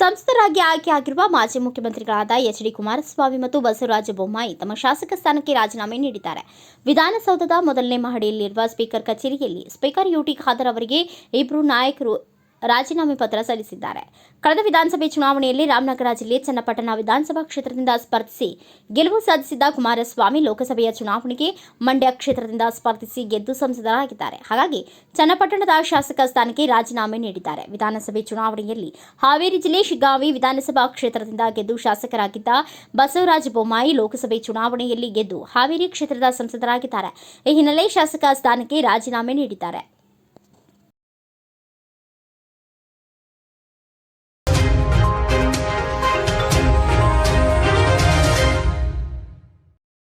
ಆಯ್ಕೆಯಾಗಿರುವ ಮಾಜಿ ಮುಖ್ಯಮಂತ್ರಿಗಳಾದ ಎಚ್ ಡಿ ಕುಮಾರಸ್ವಾಮಿ ಮತ್ತು ಬಸವರಾಜ ಬೊಮ್ಮಾಯಿ ತಮ್ಮ ಶಾಸಕ ಸ್ಥಾನಕ್ಕೆ ರಾಜೀನಾಮೆ ನೀಡಿದ್ದಾರೆ. ವಿಧಾನಸೌಧದ ಮೊದಲನೇ ಮಹಡಿಯಲ್ಲಿರುವ ಸ್ಪೀಕರ್ ಕಚೇರಿಯಲ್ಲಿ ಸ್ಪೀಕರ್ ಯುಟಿ ಖಾದರ್ ಅವರಿಗೆ ಇಬ್ಬರು ನಾಯಕರು ರಾಜೀನಾಮೆ ಪತ್ರ ಸಲ್ಲಿಸಿದ್ದಾರೆ. ಕಳೆದ ವಿಧಾನಸಭೆ ಚುನಾವಣೆಯಲ್ಲಿ ರಾಮನಗರ ಜಿಲ್ಲೆ ಚನ್ನಪಟ್ಟಣ ವಿಧಾನಸಭಾ ಕ್ಷೇತ್ರದಿಂದ ಸ್ಪರ್ಧಿಸಿ ಗೆಲುವು ಸಾಧಿಸಿದ್ದ ಕುಮಾರಸ್ವಾಮಿ ಲೋಕಸಭೆಯ ಚುನಾವಣೆಗೆ ಮಂಡ್ಯ ಕ್ಷೇತ್ರದಿಂದ ಸ್ಪರ್ಧಿಸಿ ಗೆದ್ದು ಸಂಸದರಾಗಿದ್ದಾರೆ. ಹಾಗಾಗಿ ಚನ್ನಪಟ್ಟಣದ ಶಾಸಕ ಸ್ಥಾನಕ್ಕೆ ರಾಜೀನಾಮೆ ನೀಡಿದ್ದಾರೆ. ವಿಧಾನಸಭೆ ಚುನಾವಣೆಯಲ್ಲಿ ಹಾವೇರಿ ಜಿಲ್ಲೆ ಶಿಗ್ಗಾವಿ ವಿಧಾನಸಭಾ ಕ್ಷೇತ್ರದಿಂದ ಗೆದ್ದು ಶಾಸಕರಾಗಿದ್ದ ಬಸವರಾಜ ಬೊಮ್ಮಾಯಿ ಲೋಕಸಭೆ ಚುನಾವಣೆಯಲ್ಲಿ ಗೆದ್ದು ಹಾವೇರಿ ಕ್ಷೇತ್ರದ ಸಂಸದರಾಗಿದ್ದಾರೆ. ಈ ಹಿನ್ನೆಲೆ ಶಾಸಕ ಸ್ಥಾನಕ್ಕೆ ರಾಜೀನಾಮೆ ನೀಡಿದ್ದಾರೆ.